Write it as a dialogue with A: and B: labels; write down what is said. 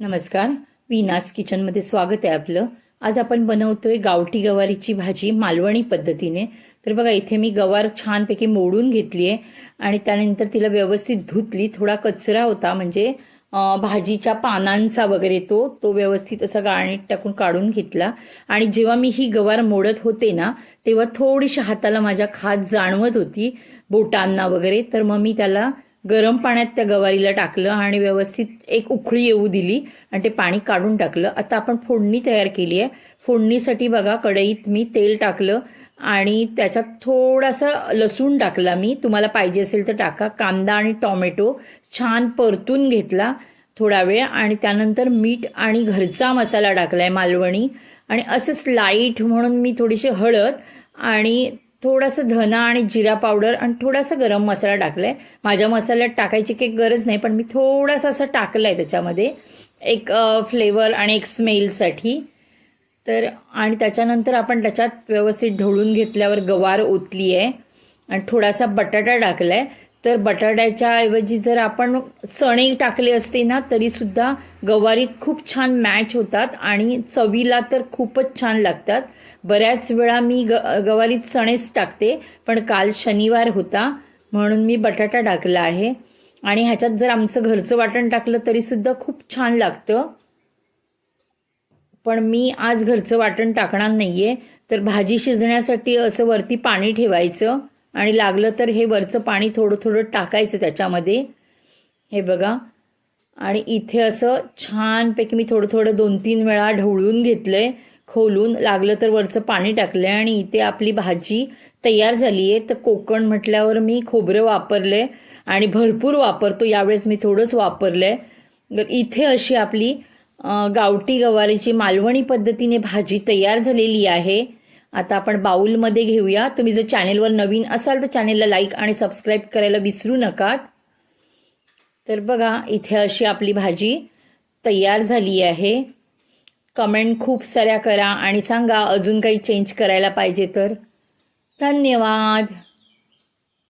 A: नमस्कार. विनास किचनमध्ये स्वागत आहे आपलं. आज आपण बनवतोय गावठी गवारीची भाजी मालवणी पद्धतीने. तर बघा इथे मी गवार छानपैकी मोडून घेतली आहे आणि त्यानंतर तिला व्यवस्थित धुतली. थोडा कचरा होता म्हणजे भाजीच्या पानांचा वगैरे तो तो व्यवस्थित असा गाळणीत टाकून काढून घेतला. आणि जेव्हा मी ही गवार मोडत होते ना तेव्हा थोडीशी हाताला माझ्या खात जाणवत होती बोटांना वगैरे. तर मग मी त्याला गरम पाण्यात त्या गवारीला टाकलं आणि व्यवस्थित एक उकळी येऊ दिली आणि ते पाणी काढून टाकलं. आता आपण फोडणी तयार केली आहे. फोडणीसाठी बघा कढईत मी तेल टाकलं आणि त्याच्यात थोडासा लसूण टाकला मी. तुम्हाला पाहिजे असेल तर टाका. कांदा आणि टॉमॅटो छान परतून घेतला थोडा वेळ आणि त्यानंतर मीठ आणि घरचा मसाला टाकला आहे मालवणी. आणि असंच लाइट म्हणून मी थोडीशी हळद आणि थोडंसं धना आणि जिरा पावडर आणि थोडासा गरम मसाला टाकला आहे माझ्या मसाल्यात टाकायची काही गरज नाही पण मी थोडासा असं टाकलं आहे त्याच्यामध्ये. एक फ्लेवर आणि एक स्मेलसाठी तर आणि त्याच्यानंतर आपण त्याच्यात व्यवस्थित ढवळून घेतल्यावर गवार ओतली आहे आणि थोडासा बटाटा टाकला आहे तर बटाट्याच्या ऐवजी जर आपण चणे टाकले असते ना तरीसुद्धा गवारीत खूप छान मॅच होतात आणि चवीला तर खूपच छान लागतात. बऱ्याच वेळा मी ग गवारीत चणेच टाकते पण काल शनिवार होता म्हणून मी बटाटा टाकला आहे. आणि ह्याच्यात जर आमचं घरचं वाटण टाकलं तरीसुद्धा खूप छान लागतं. पण मी आज घरचं वाटण टाकणार नाही आहे तर भाजी शिजण्यासाठी असं वरती पाणी ठेवायचं. आणि लागलं तर हे वरचं पाणी थोडं थोडं टाकायचं त्याच्यामध्ये. हे बघा. आणि इथे असं छानपैकी मी थोडं थोडं दोन तीन वेळा ढवळून घेतलं आहे खोलून. लागलं तर वरचं पाणी टाकलं आहे आणि इथे आपली भाजी तयार झाली आहे. तर कोकण म्हटल्यावर मी खोबरं वापरलं आहे आणि भरपूर वापरतो. यावेळेस मी थोडंच वापरलं आहे तर इथे अशी आपली गावठी गवारीची मालवणी पद्धतीने भाजी तयार झालेली आहे. आता आपण बाऊलमध्ये घेऊया. तुम्ही जर चॅनेलवर नवीन असाल तर चॅनेलला लाईक आणि सबस्क्राईब करायला विसरू नका तर बघा इथे अशी आपली भाजी तयार झाली आहे. कमेंट खूप साऱ्या करा आणि सांगा अजून काही चेंज करायला पाहिजे तर. धन्यवाद!